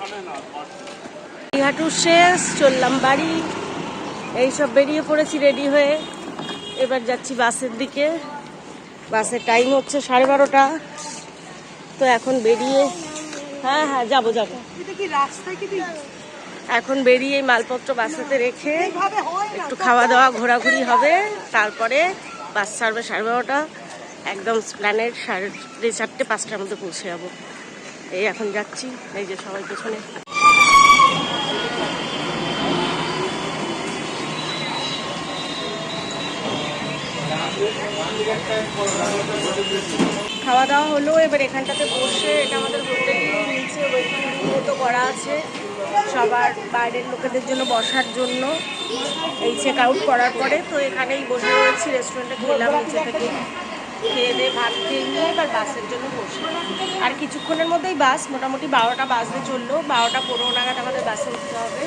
হাঁটাহাঁটু শেষ চললাম বাড়ি। এইসব বেরিয়ে পড়েছি রেডি হয়ে। এবার যাচ্ছি বাসের দিকে। বাসের টাইম হচ্ছে সাড়ে বারোটা। তো এখন বেরিয়ে হ্যাঁ হ্যাঁ যাব যাব। এখন বেরিয়ে মালপত্র বাসাতে রেখে একটু খাওয়া দাওয়া ঘোরাঘুরি হবে। তারপরে বাস ছাড়বে সাড়ে বারোটা। একদম প্ল্যানের সাড়ে চারটে পাঁচটার মধ্যে পৌঁছে যাব। এই এখন যাচ্ছি, এই যে সবাই পেছনে। খাওয়া দাওয়া হলো, এবার এখানটাতে বসে, এটা আমাদের হোটেলের নিচে মতো করা আছে। সবার বাইরের লোকেদের জন্য বসার জন্য। এই চেক আউট করার পরে তো এখানেই বসে রয়েছি রেস্টুরেন্টে খেলাম, নিচে থেকে খেয়ে দিয়ে ভাত খেয়ে নিয়ে এবার বাসের জন্য বসে আর কিছুক্ষণের মধ্যেই বাস, মোটামুটি বারোটা বাজতে চলল, বারোটা পনেরো নাগাদ আমাদের বাসে উঠতে হবে।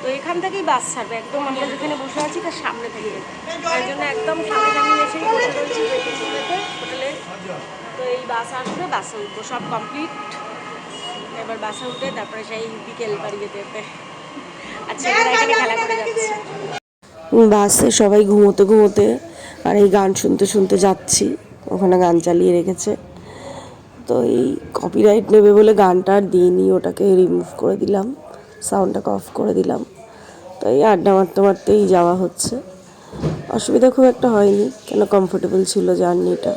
তো এখান থেকেই বাস ছাড়বে, একদম আমরা যেখানে বসে আছি তার সামনে থেকে তাই জন্য একদম সামনাসামনি এসেই বসে রয়েছি হোটেলে তো এই বাস আসবে, বাসে উঠবো, সব কমপ্লিট এবার বাসে উঠে তারপরে সেই বিকেল বাড়ি যেতে আচ্ছা এখানে খেলা করে যাচ্ছে। বাসে সবাই ঘুমোতে ঘুমোতে আর এই গান শুনতে শুনতে যাচ্ছি। ওখানে গান চালিয়ে রেখেছে। তো এই কপিরাইট নেবে বলে গানটা আর দিইনি, ওটাকে রিমুভ করে দিলাম সাউন্ডটাকে অফ করে দিলাম। তো এই আড্ডা মারতে মারতেই যাওয়া হচ্ছে। অসুবিধা খুব একটা হয়নি, কেন কমফোর্টেবল ছিল জার্নিটা।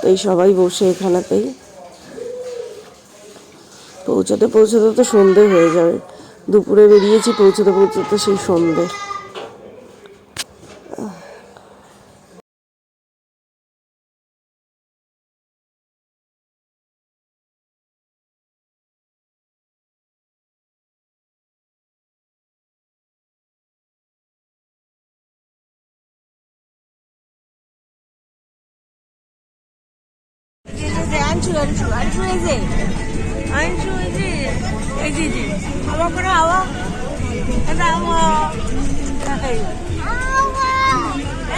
তো এই সবাই বসে এখানেতেই। পৌঁছতে পৌঁছতে তো সন্ধে হয়ে যাবে। দুপুরে বেরিয়েছি, পৌঁছতে পৌঁছতে সেই সন্ধে। আনছু আনছু আনছু এই যে আনছু এই যে এই যে যে, হাওয়া করে, হাওয়া। এটা হাওয়া।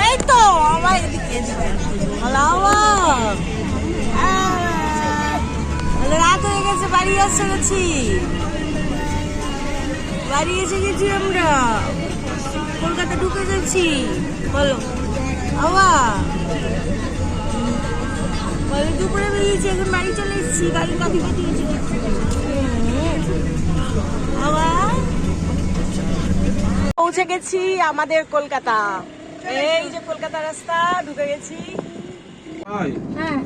এই। তো, হাওয়া এদিকে হাওয়া। হ্যালো রাত হয়ে গেছে, বাড়ি এসে গেছি বাড়ি এসে গেছি আমরা। কলকাতা ঢুকে যাচ্ছি। বলো বলো দুপুরে বেরিয়েছি এখন বাড়ি চলে এসেছি কফি খেতে গেছি। আবার পৌঁছে গেছি আমাদের কলকাতা। এই যে কলকাতা রাস্তা ঢুকে গেছি. হ্যাঁ।